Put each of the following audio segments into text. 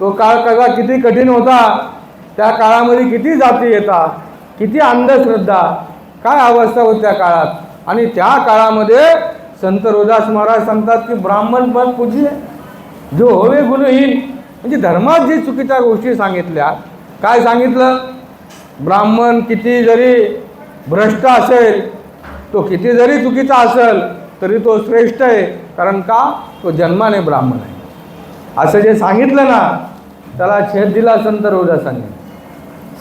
तो काळ कसा किती कठीण होता त्या काळामध्ये किती जाती येतात किती अंधश्रद्धा काय अवस्था होती त्या काळात? आणि त्या काळामध्ये संत रोदास महाराज सांगतात की ब्राह्मण पण पूज्य जो होवे गुणहीन म्हणजे धर्मात जे चुकीच्या गोष्टी सांगितल्या काय सांगितलं? ब्राह्मण किती जरी भ्रष्ट असेल तो किती जरी चुकीचा असेल तरी तो श्रेष्ठ आहे. कारण का? तो जन्माने ब्राह्मण आहे. असं जे सांगितलं ना त्याला छेद दिला संत रविदासांनी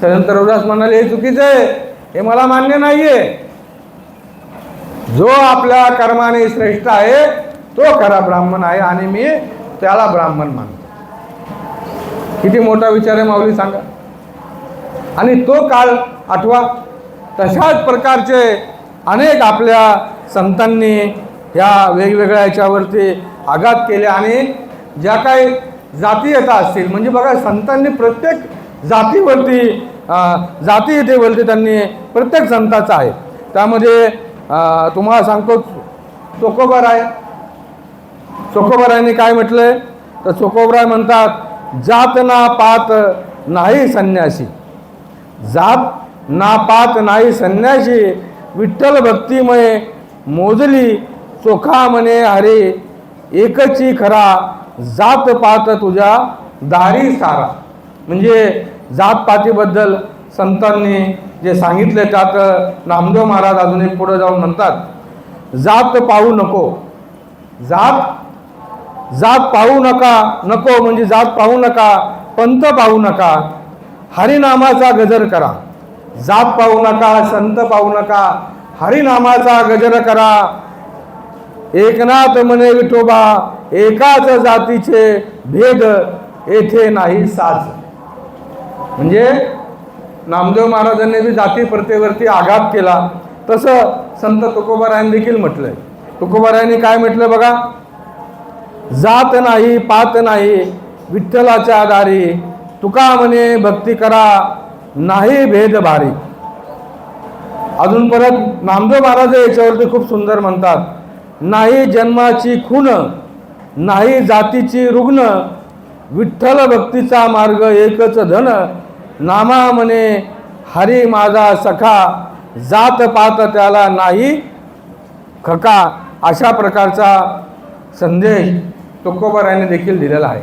संत रविदास म्हणाले हे चुकीचं आहे. हे मला मान्य नाही आहे जो आपल्या कर्माने श्रेष्ठ आहे तो खरा ब्राह्मण आहे आणि मी त्याला ब्राह्मण मानतो. किती मोठा विचार आहे माऊली सांगा. आणि तो काळ आठवा. तशाच प्रकारचे अनेक आपल्या संतांनी ह्या वेगवेगळ्या याच्यावरती आघात केले आणि ज्या काही जातीयता असतील म्हणजे बघा संतांनी प्रत्येक जातीवरती अं, जातीयतेवरती त्यांनी प्रत्येक संताचा आहे. त्यामध्ये तुम्हाला सांगतो चोकोबराय चोकोबरायने काय म्हटलंय? तर चोकोबराय म्हणतात जात ना पात नाही संन्यासी. जात ना पात नाही संन्यासी विठ्ठल भक्तिमय मोजली चोखा म्हणे हरे एकची खरा जात पात तुझ्या दारी सारा. म्हणजे जातपातीबद्दल संतांनी जे सांगितले त्यात नामदेव महाराज अजून एक पुढे जाऊन म्हणतात जात पाहू नको. जात जात पाहू नका नको म्हणजे जात पाहू नका पंत पाहू नका हरिनामाचा गजर करा. जात पाहू नका संत पाहू नका हरिनामाचा गजर करा एकनाथ म्हणे विठोबा एकाच जातीचे भेद येथे नाही साज. म्हणजे नामदेव महाराजांनी बी जाती प्रथेवरती आघात केला. तसं संत तुकोबारायांनी देखील म्हटलंय. तुकोबारायांनी काय म्हटलं बघा? जात नाही पात नाही विठ्ठलाच्या दारी तुका म्हणे भक्ती करा नाही भेद भारी. अजून परत नामदेव महाराज याच्यावरती खूप सुंदर म्हणतात. नाही जन्माची खून नाही जातीची रुग्ण विठ्ठल भक्तीचा मार्ग एकच धन नामा म्हणे हरी माझा सखा जात पात त्याला नाही खका अशा प्रकारचा संदेश तुकोबरायने देखील दिलेला आहे.